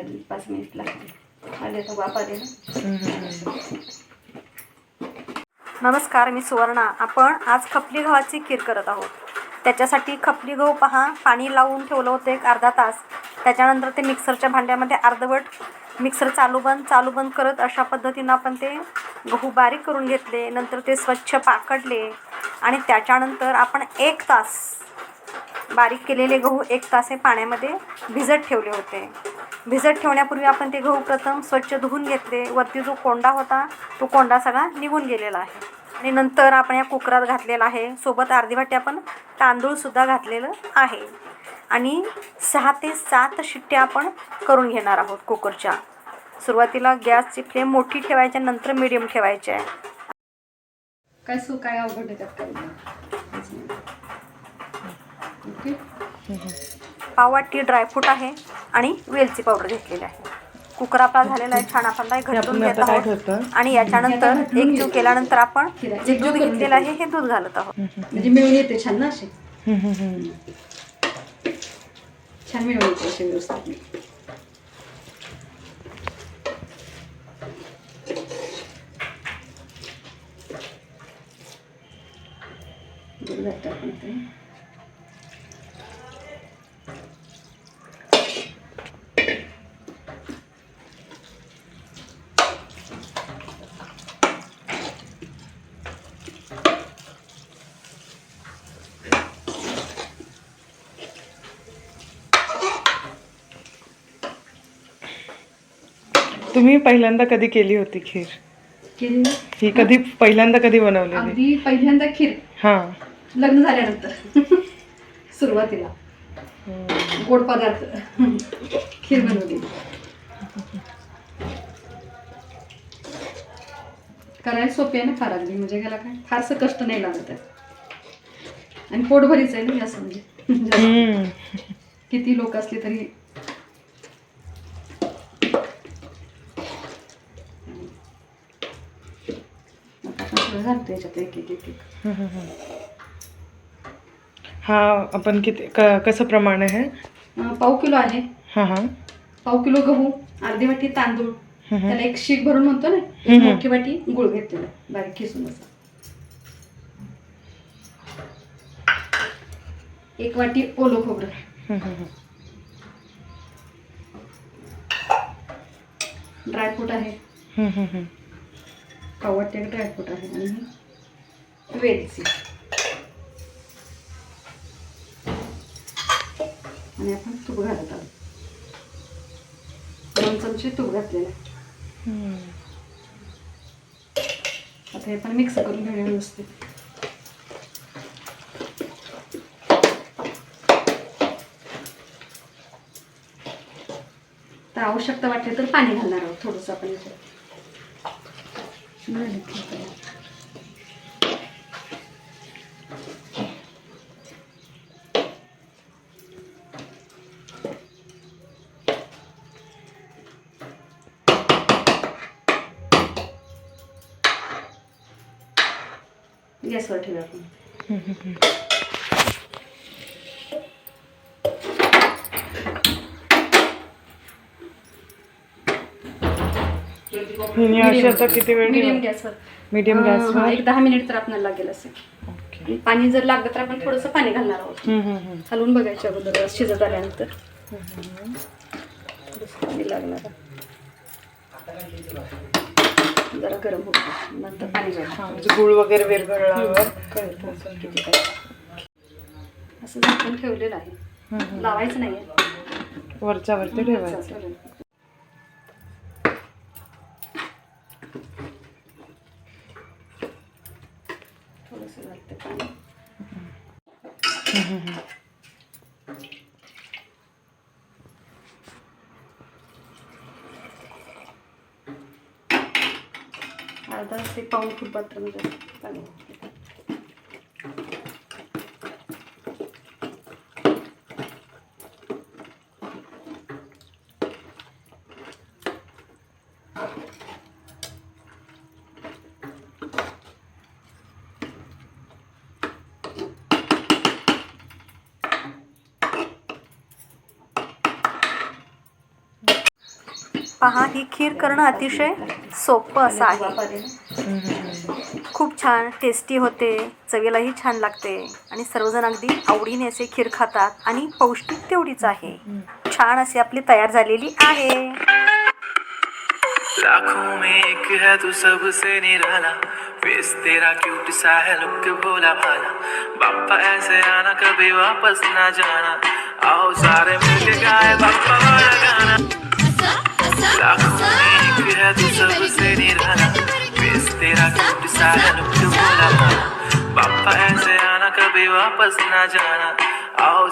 अजून पाच मिनिट लागते आले तर नमस्कार मी सुवर्णा. आपण आज खपली गव्हाची खीर करत आहोत. त्याच्यासाठी खपली गहू पहा पाणी लावून ठेवलं होतं एक अर्धा तास. त्याच्यानंतर ते मिक्सरच्या भांड्यामध्ये अर्धवट मिक्सर चालू बंद चालू बंद करत अशा पद्धतीनं आपण ते गहू बारीक करून घेतले नंतर ते स्वच्छ पाकडले आणि त्याच्यानंतर आपण एक तास बारीक केलेले गहू एक तास हे पाण्यामध्ये भिजत ठेवले होते. भिजत ठेवण्यापूर्वी आपण ते गहू प्रथम स्वच्छ धुवून घेतले. वरती जो कोंडा होता तो कोंडा सगळा निघून गेलेला आहे. आणि नंतर आपण या कुकरात घातलेला आहे. सोबत अर्धी वाटी आपण तांदूळसुद्धा घातलेलं आहे. आणि सहा ते सात शिट्ट्या आपण करून घेणार आहोत कुकरच्या. सुरुवातीला गॅसची फ्लेम मोठी ठेवायची नंतर मिडियम ठेवायची आहे. काय सू काय अवघड आहे त्यात काय ओके. पाववाटी ड्रायफ्रूट आहे आणि वेलची पावडर घेतलेली आहे. कुकर आपला झालेला आहे छान आपण घटून आपण घेत काय आहोत. आणि याच्यानंतर एक जीव केल्यानंतर आपण जे दूध घेतलेलं आहे हे दूध घालत आहोत. म्हणजे मिळून येते छान ना असे? छान मिळून येते असे व्यवस्थित. दूध घालतो आपण तुम्ही पहिल्यांदा कधी केली होती खीर? केली ना? ही कधी पहिल्यांदा कधी बनवलेली? अगदी पहिल्यांदा खीर. हा. लग्न झाल्यानंतर. सुरुवातीला. गोड पदार्थ. खीर बनवली. करायला सोपी आहे ना फार अगदी म्हणजे गेला काय? फारसं कष्ट नाही लागत आहे. आणि पोटभरीच आहे ना असं म्हणजे. हम्म. किती लोक असले तरी आता आपण सगळं घालतो याच्यात एक एक एक एक. हा आपण किती क- कसं प्रमाण आहे? अं, पाव किलो आहे. हा हा. पाव किलो गहू अर्धी वाटी तांदूळ. हम्म. त्याला एक शीख भरून म्हणतो ना एक हम्म. मोठी वाटी गुळ घेतलेला बारीक किसून असा. एक वाटी ओलो खोबरं. हम्म, हम्म, ड्रायफ्रूट आहे. हम्म, हम्म, हम्म. पाव वाटी ड्रायफ्रूट आहे? आणि वेलची. आणि आपण तूप घालत आहोत. दोन चमचे तूप घातलेलं. आता हे पण मिक्स करून घेऊया व्यवस्थित. तर आवश्यकता वाटली तर पाणी घालणार आहोत. थोडंसं आपण याच्यात. झाली खीर तयार. गॅसवर ठेवूया हिने अशी आता किती वेळ मीडियम गॅसवर मीडियम गॅसवर एक दहा मिनिट तर आपल्याला लागेल असेल ओके पाणी जर लागलं तर आपण थोडंसं पाणी घालणार आहोत. हम्म, हम्म, हम्म. हलवून बघायचं अगोदर शिजत आल्यानंतर. थोडंसं पाणी लागणार जरा गरम होतं नंतर पाणी हा, म्हणजे गुळ वगैरे विरघळल्यावर कळतं. किती काय असं झाकण ठेवलेलं आहे. हम्म. लावायचं नाही वरच्या वरती ठेवायचं. थोडंसं घालते पाणी हम्म, हम्म, हम्म. अर्धा ते पाऊण फूट पात्र म्हणजे पाणी पहा ही खीर करणं अतिशय सोपं असं आहे. खूप छान टेस्टी होते चवीलाही छान लागते आणि सर्वजण अगदी आवडीने असे खीर खातात आणि पौष्टिक तेवढीच आहे. छान अशी आपली तयार झालेली आहे. लाखों में एक है तू सबसे निराला फेस तेरा क्यूट सा है लुक भोला भाला। बापा ऐसे आना कभी वापस ना जाना। आओ सारे मिलके गाए बापा वाला गाना। लाखों में एक है तू सबसे तेरा है लुक बापा ऐसे आना कभी वापस ना जाना आओ